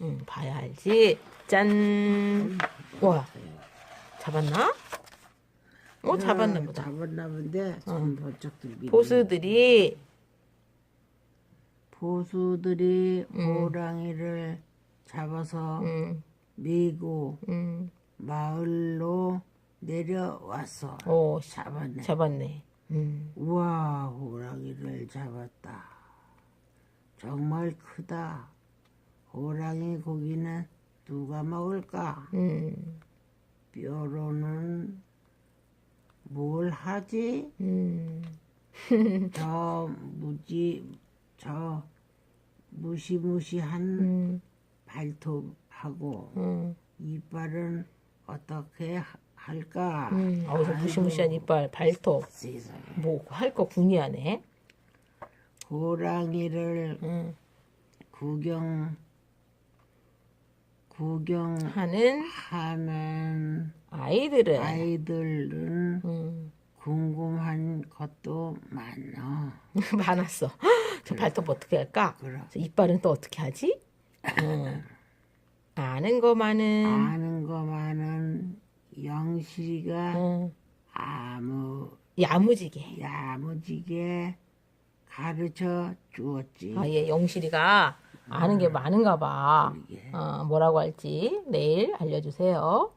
응, 봐야 알지. 짠. 와, 잡았나? 어, 잡았나 보다. 잡았나 본데 손 번쩍 들기. 보스들이 보수들이 호랑이를 잡아서 음, 밀고 음, 마을로 내려왔어. 오, 잡았네. 잡았네. 음, 우와 호랑이를 잡았다. 정말 크다. 호랑이 고기는 누가 먹을까? 음, 뼈로는 뭘 하지? 음, 저 무지 저 무시무시한 음, 발톱하고 음, 이빨은 어떻게 하- 할까? 음. 어디서 무시무시한 이빨, 발톱. 뭐 할 거 궁리하네. 호랑이를 음, 구경 구경하는 하는 아이들은 아이들은 음, 궁금한 것도 많아. 많았어. 저 발톱 어떻게 할까? 그럼 저 이빨은 또 어떻게 하지? 음. 아는 거 많은 아는 거 많은 영실이가 음, 아무 야무지게. 야무지게 가르쳐 주었지. 아, 얘 영실이가 아는 게 많은가 봐. 이게 어, 뭐라고 할지 내일 알려주세요.